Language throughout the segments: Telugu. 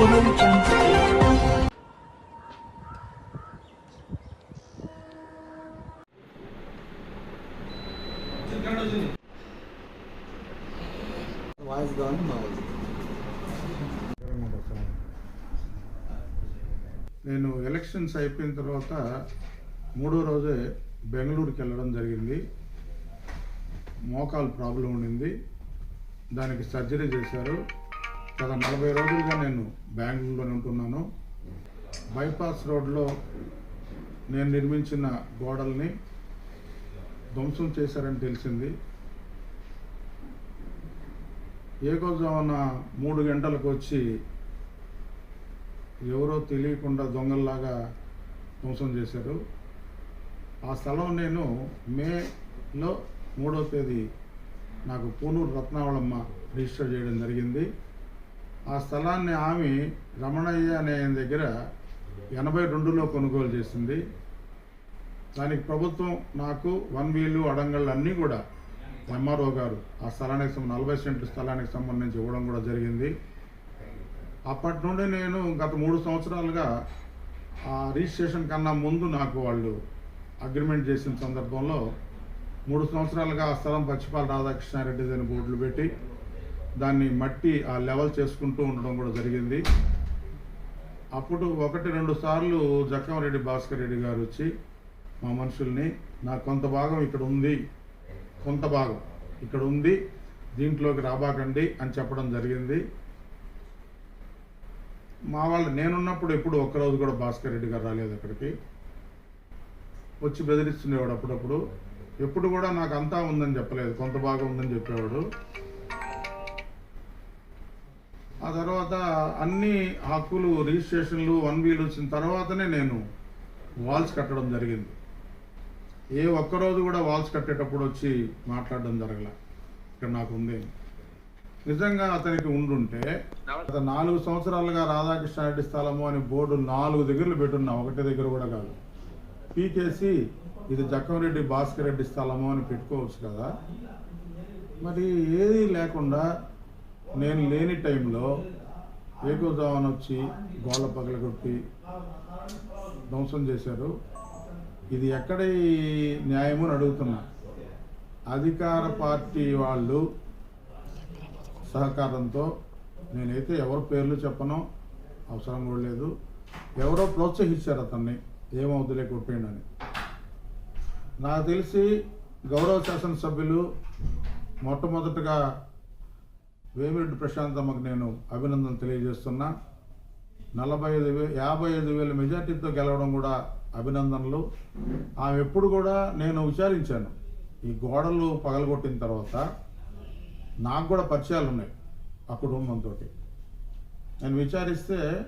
వాయిస్ కానీ మా నేను ఎలక్షన్స్ అయిపోయిన తర్వాత మూడో రోజే బెంగళూరుకి వెళ్ళడం జరిగింది. మోకాలు ప్రాబ్లం ఉండింది. దానికి సర్జరీ చేశారు. గత నలభై రోజులుగా నేను బెంగళూరులోనే ఉంటున్నాను. బైపాస్ రోడ్లో నేను నిర్మించిన గోడల్ని ధ్వంసం చేశారని తెలిసింది. ఏకోజామున మూడు గంటలకు వచ్చి ఎవరో తెలియకుండా దొంగల్లాగా ధ్వంసం చేశారు. ఆ స్థలం నేను మేలో మూడో తేదీ నాకు పూనూరు రత్నావళమ్మ రిజిస్టర్ చేయడం జరిగింది. ఆ స్థలాన్ని ఆమె రమణయ్య అనే దగ్గర ఎనభై రెండులో కొనుగోలు చేసింది. దానికి ప్రభుత్వం నాకు వన్ వీలు అడంగళ్ళు అన్నీ కూడా ఎంఆర్ఓ గారు ఆ స్థలానికి సంబంధించి నలభై సెంట్ల స్థలానికి సంబంధించి ఇవ్వడం కూడా జరిగింది. అప్పటి నుండి నేను గత మూడు సంవత్సరాలుగా ఆ రిజిస్ట్రేషన్ కన్నా ముందు నాకు వాళ్ళు అగ్రిమెంట్ చేసిన సందర్భంలో మూడు సంవత్సరాలుగా ఆ స్థలం పచ్చిపాల రాధాకృష్ణారెడ్డి అని బోర్డులు పెట్టి దాన్ని మట్టి ఆ లెవెల్ చేసుకుంటూ ఉండడం కూడా జరిగింది. అప్పుడు ఒకటి రెండు సార్లు జక్కంరెడ్డి భాస్కర్ రెడ్డి గారు వచ్చి మా మనుషుల్ని నాకు కొంత భాగం ఇక్కడ ఉంది కొంత భాగం ఇక్కడ ఉంది దీంట్లోకి రాబాకండి అని చెప్పడం జరిగింది. మా వాళ్ళు నేనున్నప్పుడు ఎప్పుడు ఒక్కరోజు కూడా భాస్కర్ రెడ్డి గారు రాలేదు అక్కడికి. వచ్చి బెదిరిస్తుండేవాడు అప్పుడప్పుడు. ఎప్పుడు కూడా నాకు అంతా ఉందని చెప్పలేదు కొంత భాగం ఉందని చెప్పేవాడు. ఆ తర్వాత అన్ని హక్కులు రిజిస్ట్రేషన్లు వన్ వీలు వచ్చిన తర్వాతనే నేను వాల్స్ కట్టడం జరిగింది. ఏ ఒక్కరోజు కూడా వాల్స్ కట్టేటప్పుడు వచ్చి మాట్లాడడం జరగల. ఇక్కడ నాకు ఉంది. నిజంగా అతనికి ఉండుంటే గత నాలుగు సంవత్సరాలుగా రాధాకృష్ణ రెడ్డి స్థలము అని బోర్డు నాలుగు దగ్గరలు పెట్టున్నా ఒకటి దగ్గర కూడా కాదు. పీకేసి ఇది జక్కంరెడ్డి భాస్కర్ రెడ్డి స్థలము అని పెట్టుకోవచ్చు కదా. మరి ఏది లేకుండా నేను లేని టైంలో ఏకోజావన్ వచ్చి గోళ్ళ పగలగొట్టి ధ్వంసం చేశారు. ఇది ఎక్కడ న్యాయము అని అడుగుతున్నా. అధికార పార్టీ వాళ్ళు సహకారంతో నేనైతే ఎవరి పేర్లు చెప్పను అవసరం కూడా లేదు. ఎవరో ప్రోత్సహించారు అతన్ని ఏమవుతులే కొట్టేయండి నాకు తెలిసి గౌరవ శాసనసభ్యులు మొట్టమొదటగా వేమిరెడ్డి ప్రశాంతమ్మకు నేను అభినందన తెలియజేస్తున్నా. నలభై ఐదు వే యాభై ఐదు వేల మెజార్టీతో గెలవడం కూడా అభినందనలు. ఆమె ఎప్పుడు కూడా నేను విచారించాను. ఈ గోడలు పగలగొట్టిన తర్వాత నాకు కూడా పరిచయాలు ఉన్నాయి ఆ కుటుంబంతో నేను విచారిస్తే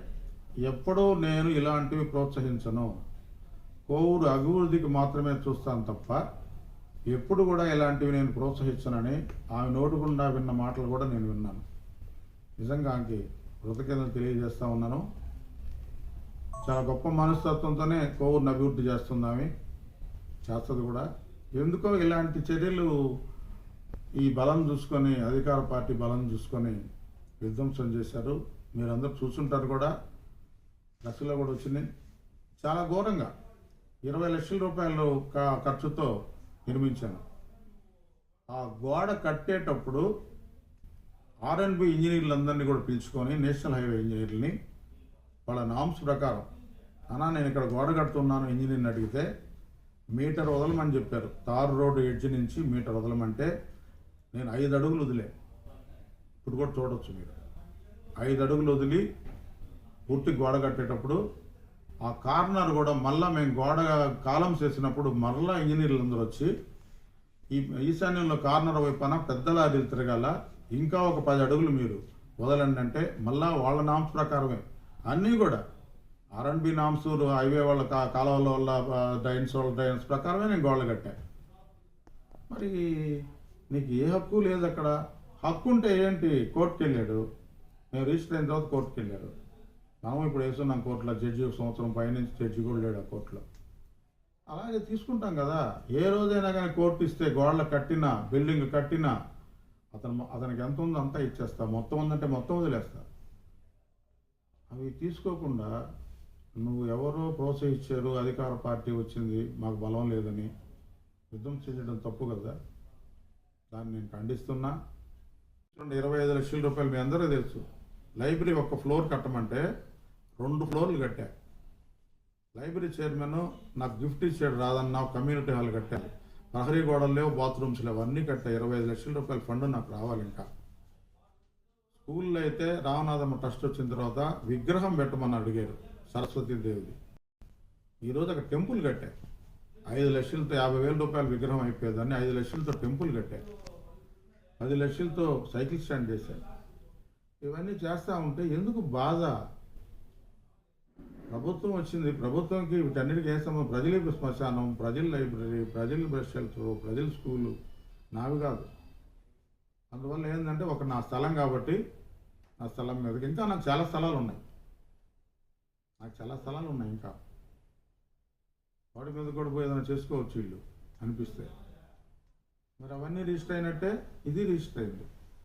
ఎప్పుడూ నేను ఇలాంటివి ప్రోత్సహించను. కోవూరు అభివృద్ధికి మాత్రమే చూస్తాను తప్ప ఎప్పుడు కూడా ఇలాంటివి నేను ప్రోత్సహించనని ఆమె నోటుకుండా విన్న మాటలు కూడా నేను విన్నాను. నిజంగా ఆమెకి కృతజ్ఞతలు తెలియజేస్తూ ఉన్నాను. చాలా గొప్ప మనస్తత్వంతోనే కోవూరుని అభివృద్ధి చేస్తుంది ఆమె. చేస్తుంది కూడా. ఎందుకో ఇలాంటి చర్యలు ఈ బలం చూసుకొని అధికార పార్టీ బలం చూసుకొని విధ్వంసం చేశారు. మీరందరూ చూసుంటారు కూడా. దశలో కూడా వచ్చింది. చాలా ఘోరంగా. ఇరవై లక్షల రూపాయలు ఖర్చుతో నిర్మించాను. ఆ గోడ కట్టేటప్పుడు ఆర్ఎన్బి ఇంజనీర్లందరినీ కూడా పిలుచుకొని నేషనల్ హైవే ఇంజనీర్లని వాళ్ళ నామ్స్ ప్రకారం అన్నా నేను ఇక్కడ గోడ కడుతున్నాను ఇంజనీర్ని అడిగితే మీటర్ వదలమని చెప్పారు. తారు రోడ్డు ఎడ్జ్ నుంచి మీటర్ వదలమంటే నేను ఐదు అడుగులు వదిలే. ఇప్పుడు కూడా చూడవచ్చు మీరు. ఐదు అడుగులు వదిలి పూర్తి గోడ కట్టేటప్పుడు ఆ కార్నర్ కూడా మళ్ళీ మేము గోడ కాలం చేసినప్పుడు మరలా ఇంజనీర్లు అందరూ వచ్చి ఈ ఈశాన్యంలో కార్నర్ వైపున పెద్ద లారీలు తిరగాల ఇంకా ఒక పది అడుగులు మీరు వదలండి అంటే మళ్ళా వాళ్ళ నామ్స్ ప్రకారమే. అన్నీ కూడా ఆర్ఎన్బి నామ్స్ హైవే వాళ్ళ కా కాలువల వల్ల డ్రైన్స్ వాళ్ళ డ్రైన్స్ ప్రకారమే నేను గోడలు కట్టా మరి నీకు ఏ హక్కు లేదు అక్కడ. హక్కు ఉంటే ఏంటి? కోర్టుకి వెళ్ళాడు నేను రిజిస్టర్ అయిన తర్వాత కోర్టుకి వెళ్ళాడు మనం ఇప్పుడు వేస్తున్నాం కోర్టులో జడ్జి ఒక సంవత్సరం పైనుంచి జడ్జి కూడా లేడు ఆ కోర్టులో. అలాగే తీసుకుంటాం కదా. ఏ రోజైనా కానీ కోర్టు ఇస్తే గోడలు కట్టినా బిల్డింగ్ కట్టినా అతను అతనికి ఎంత ఉందో అంతా ఇచ్చేస్తా. మొత్తం ఉందంటే మొత్తం వదిలేస్తా. అవి తీసుకోకుండా నువ్వు ఎవరో ప్రోత్సహించారు అధికార పార్టీ వచ్చింది మాకు బలం లేదని యుద్ధం చేయడం తప్పు కదా. దాన్ని నేను ఖండిస్తున్నా. ఇరవై ఐదు లక్షల రూపాయలు మీ అందరూ తెలుసు. లైబ్రరీ ఒక ఫ్లోర్ కట్టమంటే రెండు ఫ్లోర్లు కట్టా. లైబ్రరీ చైర్మన్ నాకు గిఫ్ట్ ఇచ్చాడు రాదన్న కమ్యూనిటీ హాల్ కట్టాలి. ప్రహరీ గోడలు లేవు బాత్రూమ్స్ లేవు అన్నీ కట్టా. ఇరవై ఐదు లక్షల రూపాయల ఫండ్ నాకు రావాలి ఇంకా. స్కూల్లో అయితే రామనాథమ్మ ట్రస్ట్ వచ్చిన తర్వాత విగ్రహం పెట్టమని అడిగారు సరస్వతీదేవిది ఈరోజు అక్కడ టెంపుల్ కట్టా. ఐదు లక్షలతో యాభై వేల రూపాయల విగ్రహం అయిపోయేదాన్ని ఐదు లక్షలతో టెంపుల్ కట్టా. పది లక్షలతో సైకిల్ స్టాండ్ చేశాను ఇవన్నీ చేస్తూ ఉంటే ఎందుకు బాధ? ప్రభుత్వం వచ్చింది. ప్రభుత్వంకి వీటన్నిటికీ ఏ ప్రజలకు శ్మశానం ప్రజల లైబ్రరీ ప్రజల బ్రష్ షెల్టర్ ప్రజల స్కూలు. నావి కాదు. అందువల్ల ఏంటంటే ఒక నా స్థలం కాబట్టి నా స్థలం మీదకి ఇంకా నాకు చాలా స్థలాలు ఉన్నాయి. నాకు చాలా స్థలాలు ఉన్నాయి ఇంకా. వాటి మీద కూడా పోయి ఏదైనా చేసుకోవచ్చు వీళ్ళు అనిపిస్తే. మరి అవన్నీ రిజిస్టర్ అయినట్టే ఇది రిజిస్టర్ అయింది.